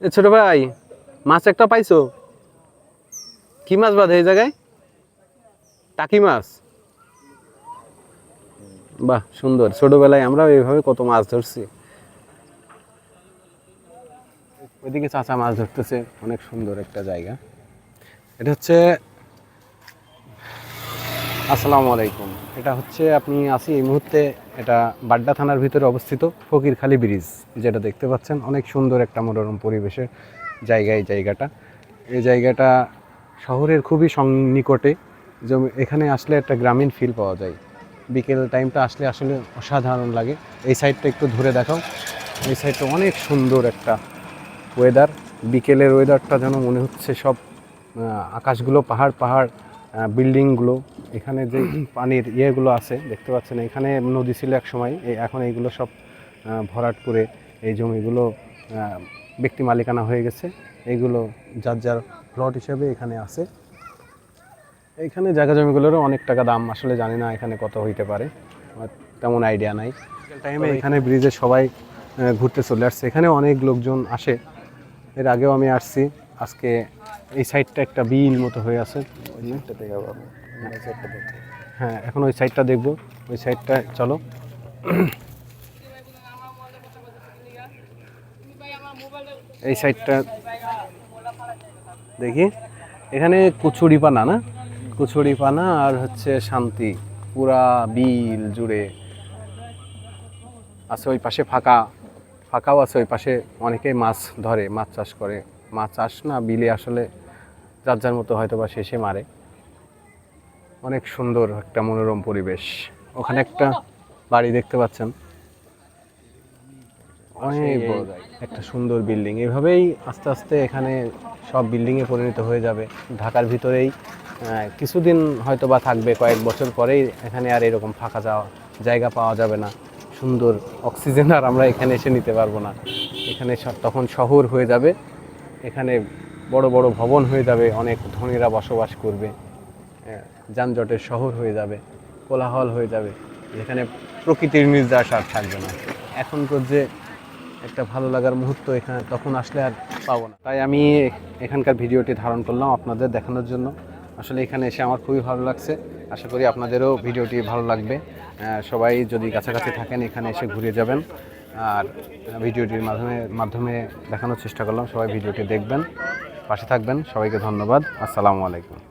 ছোট ভাই, মাছ একটা পাইছো? কি মাছ বাঁধে এই জায়গায়? টাকি মাছ? বাহ, সুন্দর। ছোটবেলায় আমরা এইভাবে কত মাছ ধরছি। ওইদিকে চাচা মাছ ধরতেছে, অনেক সুন্দর একটা জায়গা। এটা হচ্ছে আসসালামু আলাইকুম। এটা হচ্ছে আপনি আসি এই মুহূর্তে এটা বাড্ডা থানার ভিতরে অবস্থিত ফকিরখালী ব্রিজ, যেটা দেখতে পাচ্ছেন। অনেক সুন্দর একটা মনোরম পরিবেশের জায়গা এই জায়গাটা। এই জায়গাটা শহরের খুবই সন্নিকটে। জমি এখানে আসলে একটা গ্রামীণ ফিল পাওয়া যায়। বিকেল টাইমটা আসলে আসলে অসাধারণ লাগে। এই সাইডটা একটু ধরে দেখাও। এই সাইডটা অনেক সুন্দর একটা ওয়েদার বিকেলের ওয়েদারটা যেন মনে হচ্ছে সব আকাশগুলো পাহাড় পাহাড় বিল্ডিংগুলো এখানে যে পানির ইয়েগুলো আছে দেখতে পাচ্ছেন এখানে নদী ছিল এক সময় এই এখন এইগুলো সব ভরাট করে এই জমিগুলো ব্যক্তি মালিকানা হয়ে গেছে। এইগুলো যার যার প্লট হিসেবে এখানে আছে। এখানে জায়গা জমিগুলোরও অনেক টাকা দাম আসলে জানি না এখানে কত হইতে পারে আমার তেমন আইডিয়া নাই। টাইমে এখানে ব্রিজে সবাই ঘুরতে চলে আসছে। এখানে অনেক লোকজন আসে। এর আগেও আমি আসছি। আজকে এই সাইডটা একটা বিল মতো হয়ে আছে। হ্যাঁ এখন ওই সাইডটা দেখব। ওই সাইডটা চলো। এই সাইডটা দেখি। এখানে কুচুরি পানা না? কুচুরি পানা আর হচ্ছে শান্তি। পুরা বিল জুড়ে আছে ওই পাশে ফাঁকা। ফাঁকাও আছে ওই পাশে। অনেকেই মাছ ধরে মাছ চাষ করে। মাছ চাষ না বিলে আসলে যার যার মতো হয়তো বা শেষে মারে। অনেক সুন্দর একটা মনোরম পরিবেশ। ওখানে একটা বাড়ি দেখতে পাচ্ছেন। অনেক বড় একটা সুন্দর বিল্ডিং। এভাবেই আস্তে আস্তে এখানে সব বিল্ডিংয়ে পরিণত হয়ে যাবে। ঢাকার ভিতরেই কিছুদিন হয়তো বা থাকবে কয়েক বছর পরেই এখানে আর এরকম ফাঁকা যাওয়া জায়গা পাওয়া যাবে না। সুন্দর অক্সিজেন আর আমরা এখানে এসে নিতে পারব না। এখানে তখন শহর হয়ে যাবে। এখানে বড় বড় ভবন হয়ে যাবে, অনেক ধনীরা বসবাস করবে যানজটের শহর হয়ে যাবে, কোলাহল হয়ে যাবে, যেখানে প্রকৃতির নির্যাস আর থাকবে না। এখনকার যে একটা ভালো লাগার মুহূর্ত এখানে, তখন আসলে আর পাবো না। তাই আমি এখানকার ভিডিওটি ধারণ করলাম আপনাদের দেখানোর জন্য। আসলে এখানে এসে আমার খুবই ভালো লাগছে। আশা করি আপনাদেরও ভিডিওটি ভালো লাগবে। সবাই যদি কাছাকাছি থাকেন, এখানে এসে ঘুরে যাবেন। আর ভিডিওটির মাধ্যমে মাধ্যমে দেখানোর চেষ্টা করলাম। সবাই ভিডিওটি দেখবেন, পাশে থাকবেন। সবাইকে ধন্যবাদ। আসসালামু আলাইকুম।